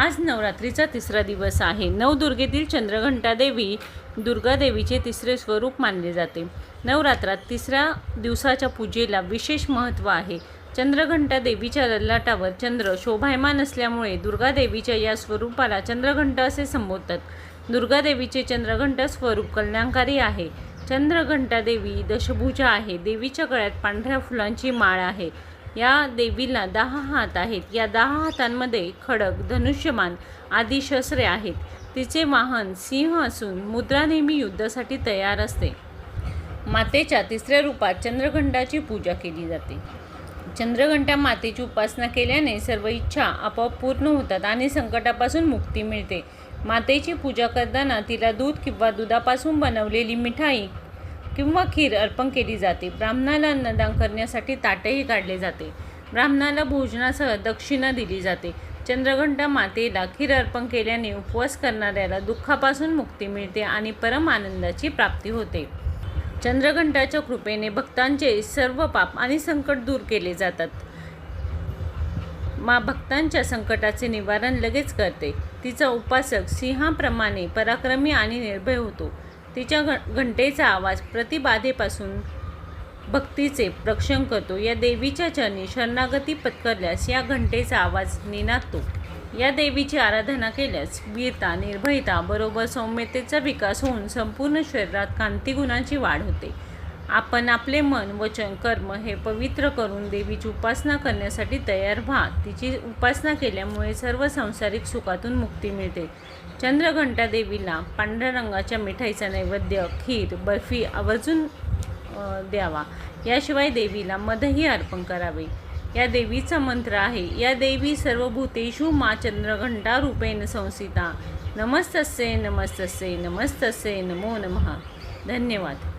आज नवरात्रीचा तिसरा दिवस आहे. नवदुर्गेतील चंद्रघंटा देवी दुर्गा देवीचे तिसरे स्वरूप मानले जाते. नवरात्रात तिसऱ्या दिवसाच्या पूजेला विशेष महत्त्व आहे. चंद्रघंटा देवीच्या ललाटावर चंद्र शोभायमान असल्यामुळे दुर्गा देवीच्या या स्वरूपाला चंद्रघंट असे संबोधतात. दुर्गा देवीचे चंद्रघंट स्वरूप कल्याणकारी आहे. चंद्रघंटा देवी दशभुजा आहे. देवीच्या गळ्यात पांढऱ्या फुलांची माळ आहे. या देवीला दहा हात आहेत. या दहा हातांमध्ये खडक धनुष्यमान आदी शस्त्रे आहेत. तिचे वाहन सिंह असून मुद्रा नेहमी युद्धासाठी तयार असते. मातेच्या तिसऱ्या रूपात चंद्रघंटाची पूजा केली जाते. चंद्रघंटा मातेची उपासना केल्याने सर्व इच्छा आपोआप पूर्ण होतात आणि संकटापासून मुक्ती मिळते. मातेची पूजा करताना तिला दूध किंवा दुधापासून बनवलेली मिठाई किंवा खीर अर्पण केली जाते. ब्राह्मणाला अन्नदान करण्यासाठी ताटही काढले जाते. ब्राह्मणाला भोजनासह दक्षिणा दिली जाते. चंद्रघंटा मातेला खीर अर्पण केल्याने उपवास करणाऱ्याला दुःखापासून मुक्ती मिळते आणि परम आनंदाची प्राप्ती होते. चंद्रघंटाच्या कृपेने भक्तांचे सर्व पाप आणि संकट दूर केले जातात. मा भक्तांच्या संकटाचे निवारण लगेच करते. तिचा उपासक सिंहाप्रमाणे पराक्रमी आणि निर्भय होतो. तिच्या घ घंटेचा आवाज प्रतिबाधेपासून भक्तीचे रक्षण करतो. या देवीच्या चरणी शरणागती पत्करल्यास या घंटेचा आवाज निनादतो. या देवीची आराधना केल्यास वीरता निर्भयता बरोबर सौम्यतेचा विकास होऊन संपूर्ण शरीरात कांतिगुणांची वाढ होते. आपण आपले मन वचन कर्म हे पवित्र करून देवीची उपासना करण्यासाठी तयार व्हा. तिची उपासना केल्यामुळे सर्व सांसारिक सुखातून मुक्ती मिळते. चंद्रघंटा देवीला पांढऱ्या रंगाच्या मिठाईचा नैवेद्य खीर बर्फी आवर्जून द्यावा. याशिवाय देवीला मधही अर्पण करावे. या देवीचा मंत्र आहे या देवी सर्वभूतेषु मा चंद्रघंटा रूपेण संसिता. नमस्तस्ये नमस्तस्ये नमस्तस्ये नमो नमः. धन्यवाद.